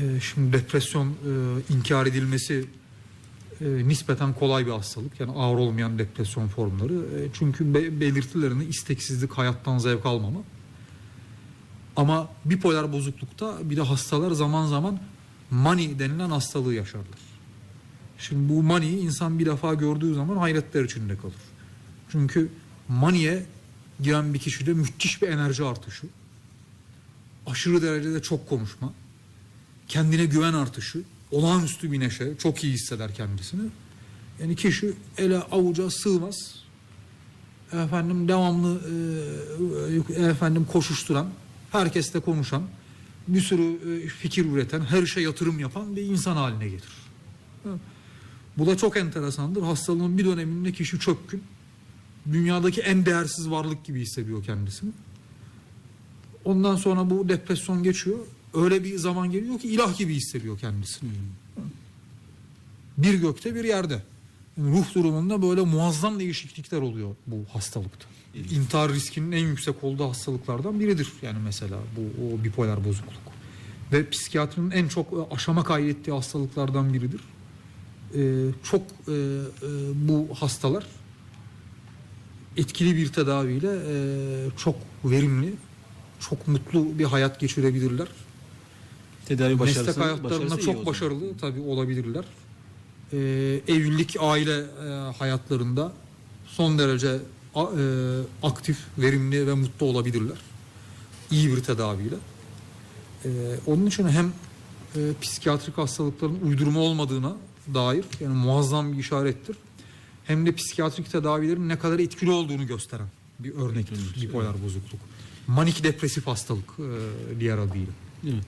Ee, şimdi depresyon e, inkar edilmesi e, nispeten kolay bir hastalık. Yani ağır olmayan depresyon formları. E, çünkü be- belirtilerini isteksizlik, hayattan zevk almama. Ama bipolar bozuklukta bir de hastalar zaman zaman mani denilen hastalığı yaşarlar. Şimdi bu maniyi insan bir defa gördüğü zaman hayretler içinde kalır. Çünkü maniye giren bir kişide müthiş bir enerji artışı, aşırı derecede çok konuşma, kendine güven artışı, olağanüstü bir neşe, çok iyi hisseder kendisini. Yani kişi ele avuca sığmaz. Efendim devamlı e, efendim koşuşturan, herkesle konuşan, bir sürü e, fikir üreten, her şeye yatırım yapan bir insan haline getirir. Bu da çok enteresandır. Hastalığın bir döneminde kişi çökkün. Dünyadaki en değersiz varlık gibi hissediyor kendisini. Ondan sonra bu depresyon geçiyor. Öyle bir zaman geliyor ki ilah gibi hissediyor kendisini. Bir gökte bir yerde. Yani ruh durumunda böyle muazzam değişiklikler oluyor bu hastalıkta. İntihar riskinin en yüksek olduğu hastalıklardan biridir. Yani mesela bu o bipolar bozukluk. Ve psikiyatrinin en çok aşama kaydettiği hastalıklardan biridir. Ee, çok e, e, bu hastalar etkili bir tedaviyle e, çok verimli, çok mutlu bir hayat geçirebilirler. Tedavi başarısı, Meslek hayatlarında çok başarılı tabii olabilirler. Ee, evlilik, aile e, hayatlarında son derece a- e, aktif, verimli ve mutlu olabilirler. İyi bir tedaviyle. Ee, onun için hem e, psikiyatrik hastalıkların uydurma olmadığına dair yani muazzam bir işarettir. Hem de psikiyatrik tedavilerin ne kadar etkili olduğunu gösteren bir örnektir bipolar bozukluk. Manik depresif hastalık e, diğer adıyla. Evet.